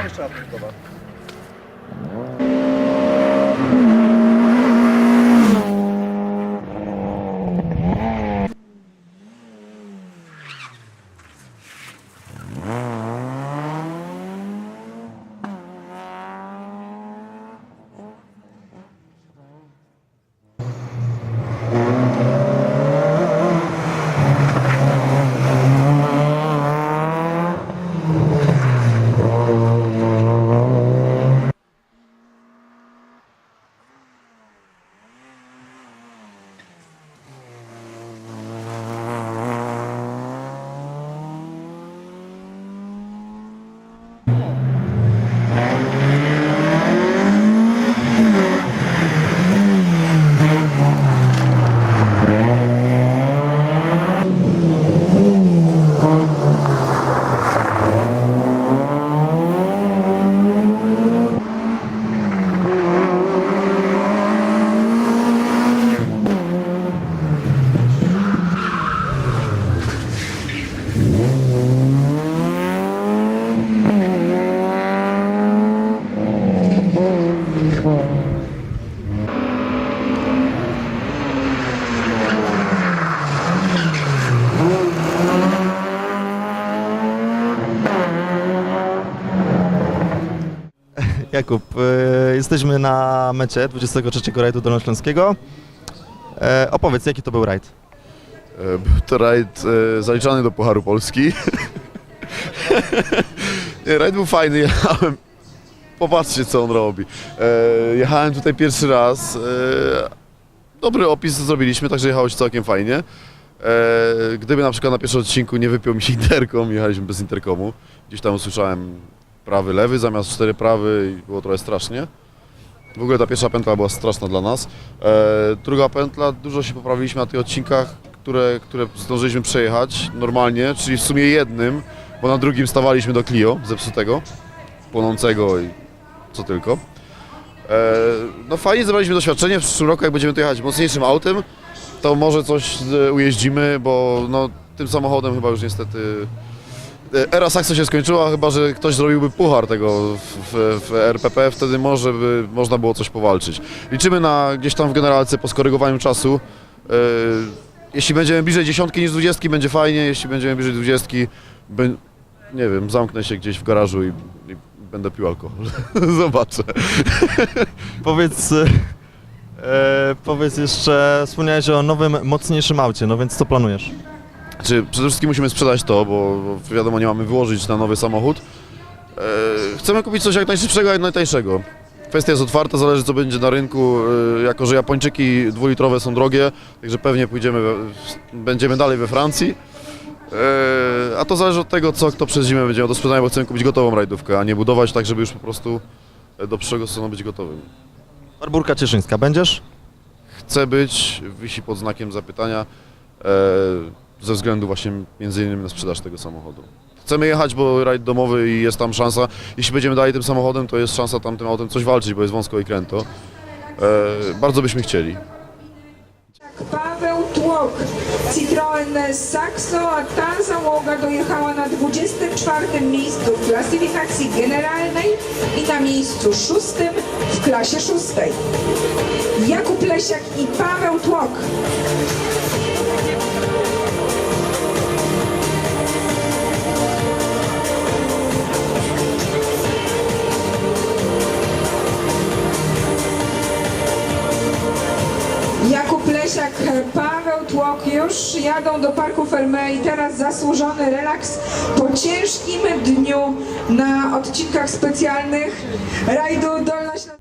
Dobra, jeszcze raz Jakub, e, jesteśmy na mecie 23 rajdu Dolnośląskiego. E, opowiedz, jaki to był rajd? E, Był to rajd e, zaliczany do Pucharu Polski. Rajd był fajny, jechałem. Popatrzcie, co on robi. E, jechałem tutaj pierwszy raz. E, dobry opis zrobiliśmy, także jechało się całkiem fajnie. E, gdyby na przykład na pierwszym odcinku nie wypiął mi się interkom, jechaliśmy bez interkomu. Gdzieś tam usłyszałem prawy, lewy zamiast cztery prawy i było trochę strasznie. W ogóle ta pierwsza pętla była straszna dla nas. E, druga pętla, dużo się poprawiliśmy na tych odcinkach, które, które zdążyliśmy przejechać normalnie, czyli w sumie jednym, bo na drugim stawaliśmy do Clio zepsutego, płonącego i co tylko. E, no fajnie zebraliśmy doświadczenie, w przyszłym roku jak będziemy tu jechać mocniejszym autem, to może coś ujeździmy, bo no, tym samochodem chyba już niestety era Saxo się skończyła, chyba że ktoś zrobiłby puchar tego w, w, RPP, wtedy może by można było coś powalczyć. Liczymy na gdzieś tam w generalce po skorygowaniu czasu. E, jeśli będziemy bliżej dziesiątki niż dwudziestki, będzie fajnie, jeśli będziemy bliżej dwudziestki, by, nie wiem, zamknę się gdzieś w garażu i, i będę pił alkohol. Zobaczę. Powiedz, e, e, powiedz jeszcze, wspomniałeś o nowym, mocniejszym aucie, no więc co planujesz? Czy przede wszystkim musimy sprzedać to, bo bo wiadomo, nie mamy wyłożyć na nowy samochód. E, chcemy kupić coś jak najszybszego, jak najtańszego. Kwestia jest otwarta, zależy co będzie na rynku. E, jako, że Japończyki dwulitrowe są drogie, także pewnie pójdziemy, we, będziemy dalej we Francji. E, a to zależy od tego, co kto przez zimę będzie miał do sprzedania, bo chcemy kupić gotową rajdówkę, a nie budować tak, żeby już po prostu e, do przyszłego sezonu być gotowym. Barburka Cieszyńska, będziesz? chce być, wisi pod znakiem zapytania e, ze względu właśnie między innymi na sprzedaż tego samochodu. Chcemy jechać, bo rajd domowy i jest tam szansa, jeśli będziemy dalej tym samochodem, to jest szansa tam tym autem coś walczyć, bo jest wąsko i kręto. E, bardzo byśmy chcieli. Paweł Tłok, Citroen Saxo, a ta załoga dojechała na 24 miejscu w klasyfikacji generalnej i na miejscu szóstym w klasie szóstej. Jakub Lesiak i Paweł Tłok. Lesiak, Paweł Tłok już jadą do Parku Ferme i teraz zasłużony relaks po ciężkim dniu na odcinkach specjalnych rajdu Dolnośląskiego.